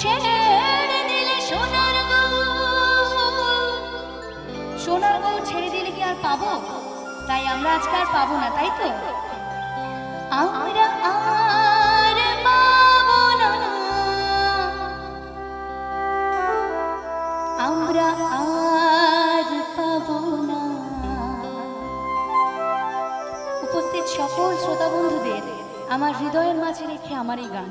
ছেড়ে ছেড়ে কি আর পাবো? তাই আমরা আজকে আর পাবো না, তাই তো? আমরা পাবো না। উপস্থিত সকল শ্রোতা বন্ধুদের, আমার হৃদয়ের মাঝে রেখে আমার এই গান।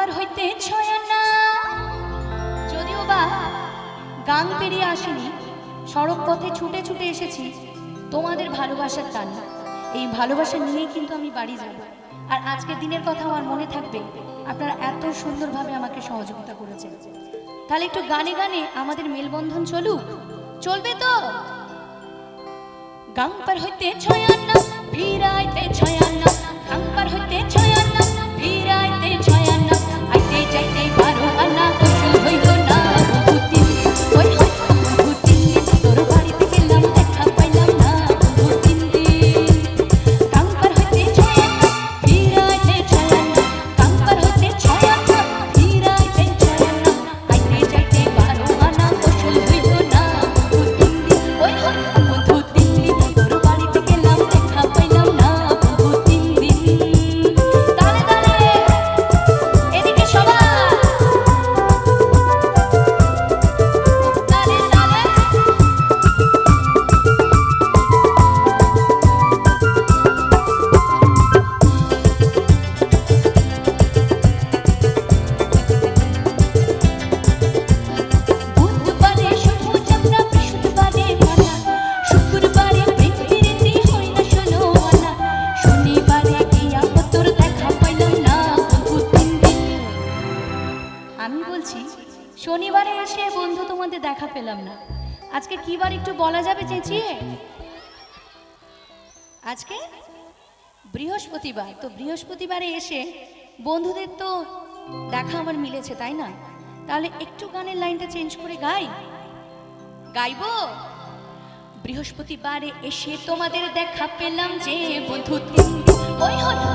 পার হইতে ছয় না যদিও বা গাং পেরিয়ে আসেনি, সড়ক পথে ছুটে ছুটে এসেছি, তোমাদের ভালোবাসার টান। এই ভালোবাসা নিয়েই কিন্তু আমি বাড়ি যাব। আর আজকের দিনের কথা আমার মনে থাকবে, আপনারা এত সুন্দরভাবে আমাকে সহযোগিতা করেছেন। তাহলে একটু গানে গানে আমাদের মেলবন্ধন চলুক। চলবে তো? গাং পার হইতে ছয় আন্না ভিড়াইতে ছয় আন্না গাং পার হইতে ছয় আমি বলছি শনিবারে এসে বন্ধু তোমাদের দেখা পেলাম না। আজকে কি বার একটু বলা যাবে চেঁচিয়ে? আজকে বৃহস্পতিবার। তো বৃহস্পতিবারে এসে বন্ধুদের তো দেখা আমার মিলেছে, তাই না? তাহলে একটু গানের লাইনটা চেঞ্জ করে গাই। গাইবো? বৃহস্পতিবারে এসে তোমাদের দেখা পেলাম যে বন্ধু ওই হলো